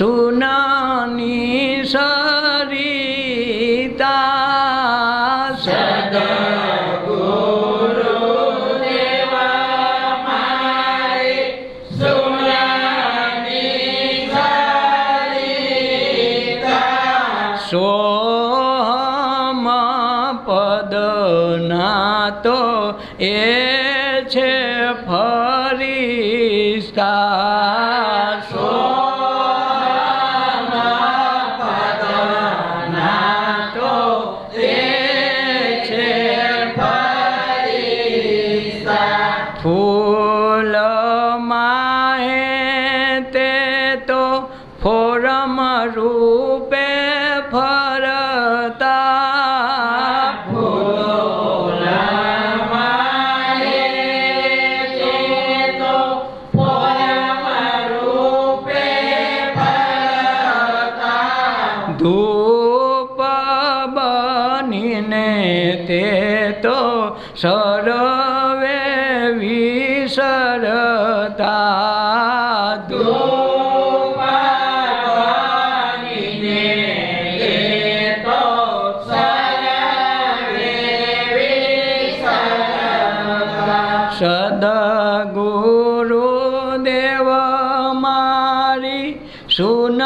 સુનાની સરિતા સદા તો એ છે ફરિસ્તા.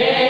Yeah.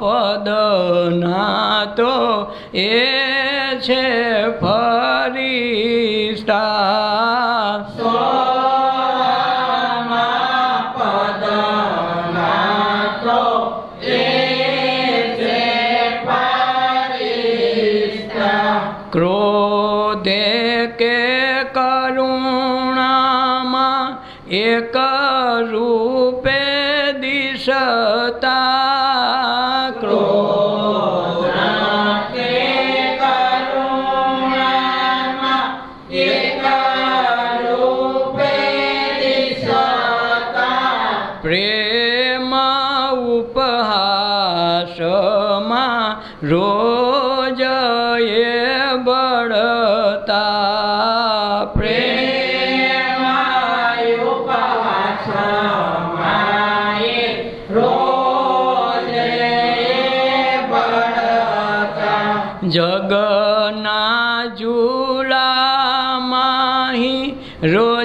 પદના તો એ છે એ બળતા પ્રેમ જગના જુલા માહી રો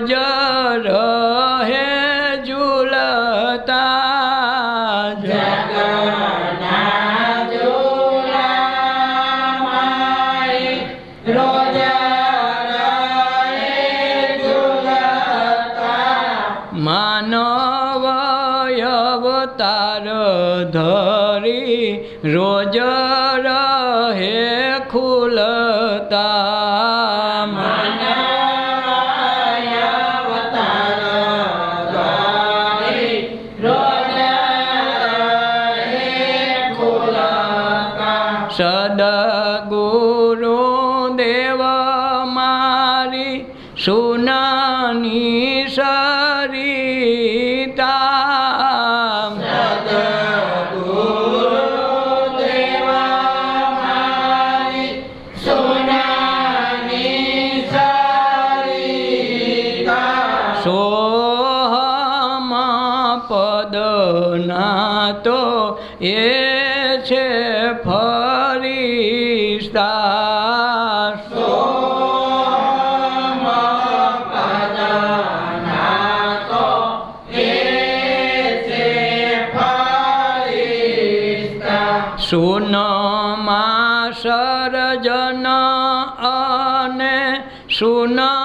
માનવ અવતાર ધરી રોજ રહે ખુલતા. સદગુરુ સરિતા સોહમ પદના તો એ છે ફરિશ્તા સુનમાં સરજન અને સુનમાં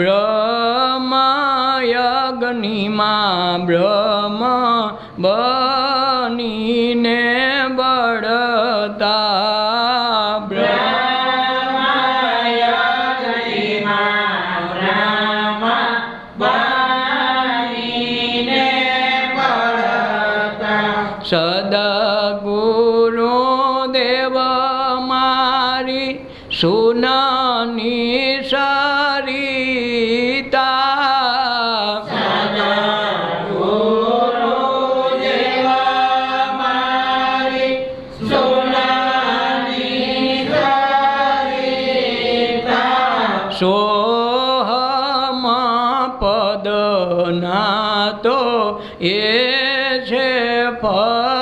બ્રહ્મયગ્નિમાં બ્રહ્મ એ છે ફરી